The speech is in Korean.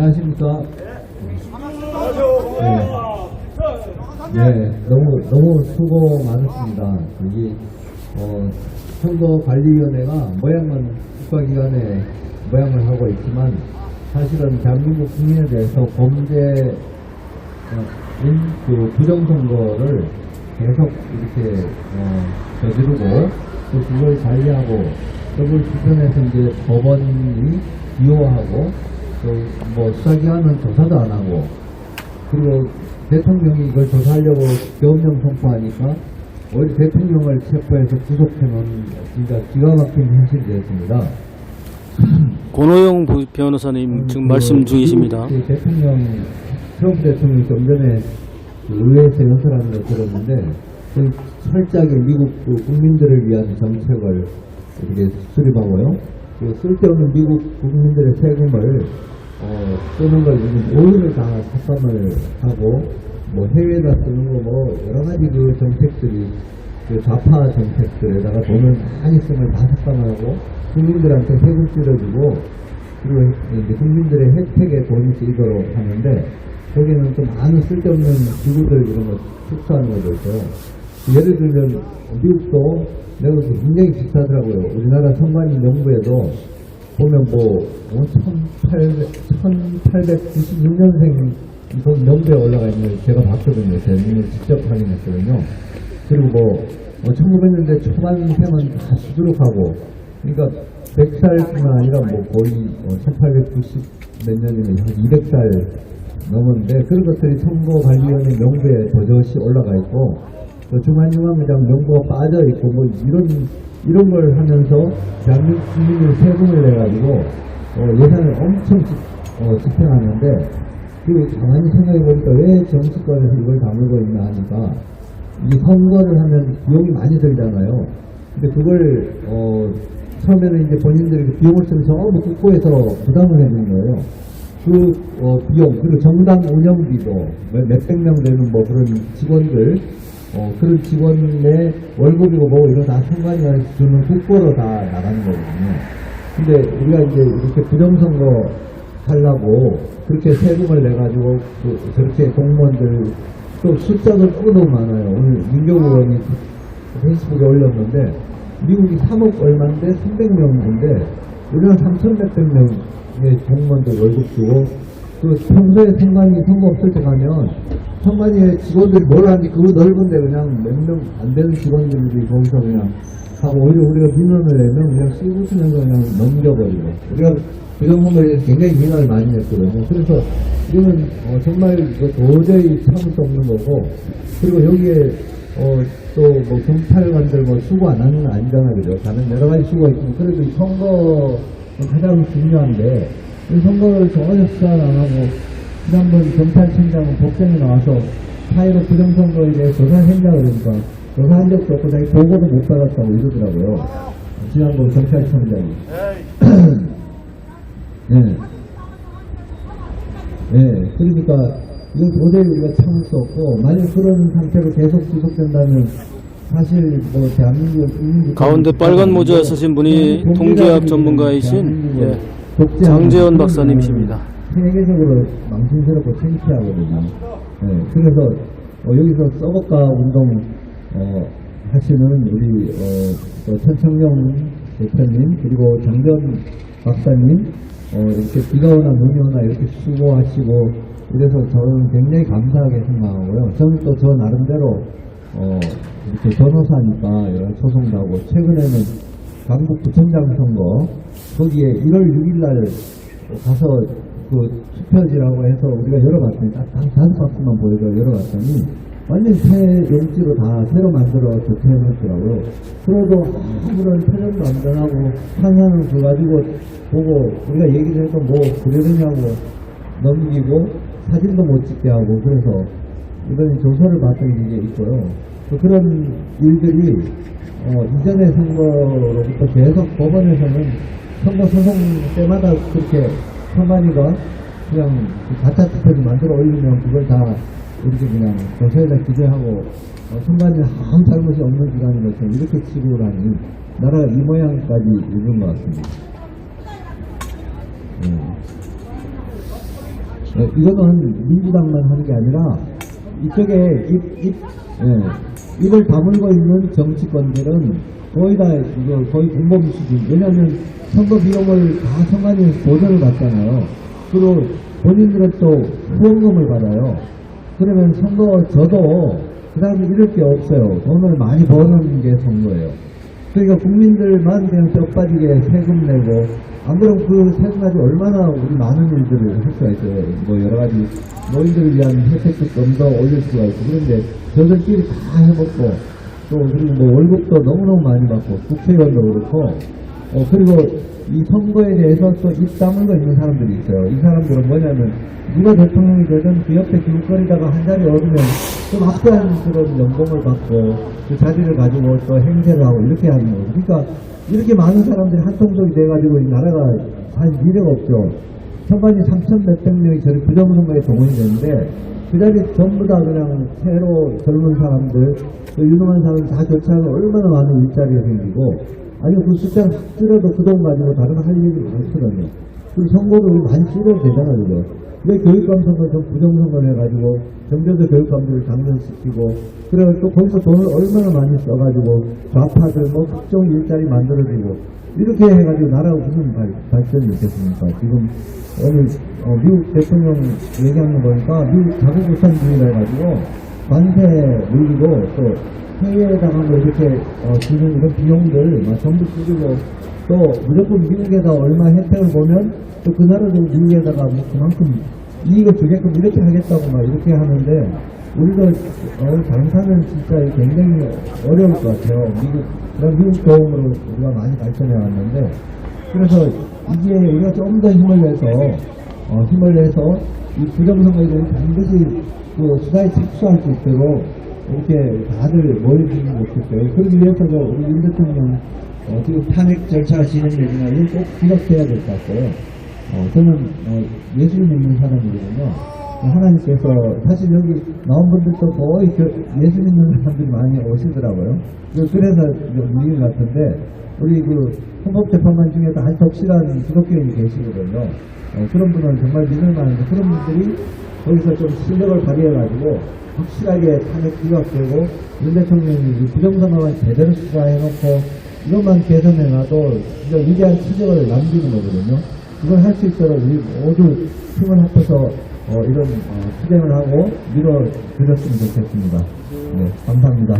안녕하십니까? 네. 네, 너무, 너무 수고 많으십니다. 여기, 어, 선거관리위원회가 모양은 국가기관의 모양을 하고 있지만 사실은 대한민국 국민에 대해서 범죄, 어, 인, 그 부정선거를 계속 이렇게, 어, 저지르고 또 그걸 관리하고 그걸 주변에서 이제 법원이 비호하고 또뭐 수사기관은 조사도 안 하고 그리고 대통령이 이걸 조사하려고 계엄령 선포하니까 오히려 대통령을 체포해서 구속해놓은 진짜 기가 막힌 현실이 되었습니다. 권호영 부- 변호사님 지금 말씀 중이십니다. 그 대통령 트럼프 대통령이 좀 전에 그 의회에서 연설하는 걸 들었는데 그 철저하게 미국 그 국민들을 위한 정책을 이렇게 수립하고요. 그 쓸데없는 미국 국민들의 세금을 어, 쓰는 걸 지금 오히려 다 삭감을 하고 뭐 해외에다 쓰는 거 뭐 여러 가지 그 정책들이 그 좌파 정책들에다가 돈을 많이 쓰면 다 삭감하고 국민들한테 세금 줄여주고 그리고 이제 국민들의 혜택에 돈이 쓰이도록 하는데 거기는 좀 많은 쓸데없는 기구들 이런 거 축소하는 있어요. 예를 들면 미국도 보기엔 굉장히 비슷하더라고요. 우리나라 선관위 명부에도 보면 뭐 1896년생 그 명부에 올라가 있는 걸 제가 봤거든요. 제가 눈을 직접 확인했거든요. 그리고 뭐 1900년대 초반생은 다 수두룩하고 그러니까 100살뿐만 아니라 뭐 거의 1890 몇 년이면 한 200살 넘었는데 그런 것들이 선거관리위원회 명부에 버젓이 올라가 있고 또 중앙중앙장 명부가 빠져 있고 뭐 이런 이런 걸 하면서 대한민국 국민이 세금을 내 가지고 어, 예산을 엄청 집, 어, 집행하는데 그 가만히 생각해 보니까 왜 정치권에서 이걸 다물고 있나 하니까 이 선거를 하면 비용이 많이 들잖아요. 근데 그걸 어, 처음에는 이제 본인들이 그 비용을 쓰면서 어, 뭐 국고에서 부담을 해주는 거예요. 그 어, 비용 그리고 정당 운영비도 몇- 몇백 명 되는 뭐 그런 직원들 어, 그런 직원의 월급이고 뭐 이런 다 상관이 주는 국고로 다 나가는 거거든요. 근데 우리가 이제 이렇게 부정선거 하려고 그렇게 세금을 내가지고 그 저렇게 공무원들 또 숫자도 너무너무 많아요. 오늘 민경 의원이 페이스북에 올렸는데 미국이 3억 얼마인데 300명인데 우리는 3,100명의 공무원들 월급 주고 그 평소에 선관위 선거 없을 때 가면 선관위에 직원들이 뭘 하는지 그 넓은데 그냥 몇 명 안 되는 직원들이 거기서 그냥 하고 오히려 우리가 민원을 내면 그냥 씹으면서 그냥 넘겨버리고 우리가 부정선거에 대해서 굉장히 민원을 많이 냈거든요. 그래서 이거는 어, 정말 도저히 참을 수 없는 거고 그리고 여기에 어, 또뭐 경찰관들 뭐 수고 안 하는 건 아니잖아요. 그죠? 다른 여러 가지 수고가 있지만 그래도 이 선거는 가장 중요한데 이 선거를 전혀 수사 안 하고 지난번 경찰청장은 법정에 나와서 사회로 부정선거에 대해 조사했냐 그러니까 조사한 적도 없고 자기 보고도 못 받았다고 이러더라고요. 지난번 경찰청장이. 네. 네, 그러니까 이건 도저히 우리가 참을 수 없고 만약 그런 상태로 계속 지속된다면 사실 뭐 대한민국 가운데 빨간 모자 쓰신 분이 통계학 전문가이신 예, 장재원 박사님이십니다. 세계적으로 망신스럽고 창피하거든요. 네, 그래서 어, 여기서 썩어가 운동 어, 하시는 우리 어, 또 천청영 대표님 그리고 장전 박사님 어, 이렇게 비가 오나 눈이 오나 이렇게 수고하시고 이래서 저는 굉장히 감사하게 생각하고요. 저는 또 저 나름대로 어, 이렇게 변호사니까 여러 소송도 하고 최근에는 강북 구청장 선거 거기에 1월 6일 날 가서 그 투표지라고 해서 우리가 열어봤더니 딱한 다섯 박스만 보여서 열어봤더니 완전 새 용지로 다 새로 만들어 교체해놨더라고요. 그래도 아무런 표현도 안 변하고 판사는 그거 가지고 보고 우리가 얘기를 해도 뭐 그러느냐고 넘기고 사진도 못 찍게 하고 그래서 이번에 조사를 받던 게 있고요. 또 그런 일들이 어, 이전의 선거로부터 계속 법원에서는 선거 소송 때마다 그렇게 선관위가 그냥 그 가짜 투표를 만들어 올리면 그걸 다 이렇게 그냥 조사에다 기재하고 어, 선관위 아무 잘못이 없는 기관인 것처럼 이렇게 치고 나니 나라가 이 모양까지 이른 것 같습니다. 예. 어, 이거는 민주당만 하는 게 아니라 이쪽에 입, 입, 예, 입을 다물고 있는 정치권들은 거의 다 이거 거의 공범 수준. 왜냐하면 선거 비용을 다 선관위 보전을 받잖아요. 그리고 본인들은 또 후원금을 받아요. 그러면 선거 저도 그 사람이 잃을 게 없어요. 돈을 많이 버는 게 선거예요. 그러니까 국민들만 그냥 뼈 빠지게 세금 내고 안 그러면 그 세금 가지고 얼마나 우리 많은 일들을 할 수가 있어요. 뭐 여러 가지 노인들을 위한 혜택도 좀 더 올릴 수가 있고 그런데 저들끼리 다 해먹고 또 그리고 뭐 월급도 너무너무 많이 받고 국회의원도 그렇고 어 그리고 이 선거에 대해서 또 입 다물고 있는 사람들이 있어요. 이 사람들은 뭐냐면 누가 대통령이 되든 그 옆에 길거리다가 한 자리 얻으면 좀 압도한 그런 연봉을 받고 그 자리를 가지고 또 행세를 하고 이렇게 하는 거예요. 그러니까 이렇게 많은 사람들이 한통속이 돼가지고 이 나라가 할 미래가 없죠. 선관위 3천 몇백 명이 저리 부정선거에 동원이 되는데 그 자리에 전부 다 그냥 새로 젊은 사람들 또 유능한 사람 다 교체하면 얼마나 많은 일자리가 생기고 아니 그 숫자를 확 줄여도 그 돈 가지고 다른 할 일이 많거든요. 그리고 우리 많이 줄여도 되잖아요, 그죠? 왜 교육감 선거 좀 부정선거를 해가지고 경제도 교육감들을 당선시키고 그래서 또 거기서 돈을 얼마나 많이 써가지고 좌파들 뭐 특정 일자리 만들어주고 이렇게 해가지고 나라가 무슨 발, 발전이 있겠습니까? 지금 오늘 어, 미국 대통령 얘기하는 거 보니까 미국 자국 우선주의라 해가지고 관세 늘리고 또 해외에다가 뭐 이렇게 어, 주는 이런 비용들 막 전부 쓰고 또 무조건 미국에다 얼마 혜택을 보면 또 그 나라도 미국에다가 뭐 그만큼 이익을 주게끔 이렇게 하겠다고 막 이렇게 하는데 우리도 어, 장사는 진짜 굉장히 어려울 것 같아요. 미국 그런 미국 도움으로 우리가 많이 발전해 왔는데 그래서 이게 우리가 좀더 힘을 내서 어, 힘을 내서 이 부정선거에 반드시 그 수사에 착수할 수 있도록 이렇게 다들 모여주는 게 좋겠어요. 그러기 위해서도 우리 윤 대통령 어, 지금 탄핵 절차가 진행되지만 이건 꼭 기각돼야 될 것 같고요. 어, 저는 어, 예수를 믿는 사람이거든요. 하나님께서 사실 여기 나온 분들도 거의 그 예수 믿는 사람들이 많이 오시더라고요. 그- 그래서 이익 같은데 우리 그 헌법재판관 중에도 아주 독실한 기독교인이 계시거든요. 어, 그런 분은 정말 믿을 만한데 그런 분들이 거기서 좀 실력을 발휘해가지고 확실하게 탄핵 기각되고 윤 대통령이 이 부정선거만 제대로 수사해놓고 이것만 개선해놔도 진짜 위대한 치적을 남기는 거거든요. 그걸 할 수 있도록 우리 모두 힘을 합해서 어, 이런 어, 투쟁을 하고 밀어드렸으면 좋겠습니다. 네, 감사합니다.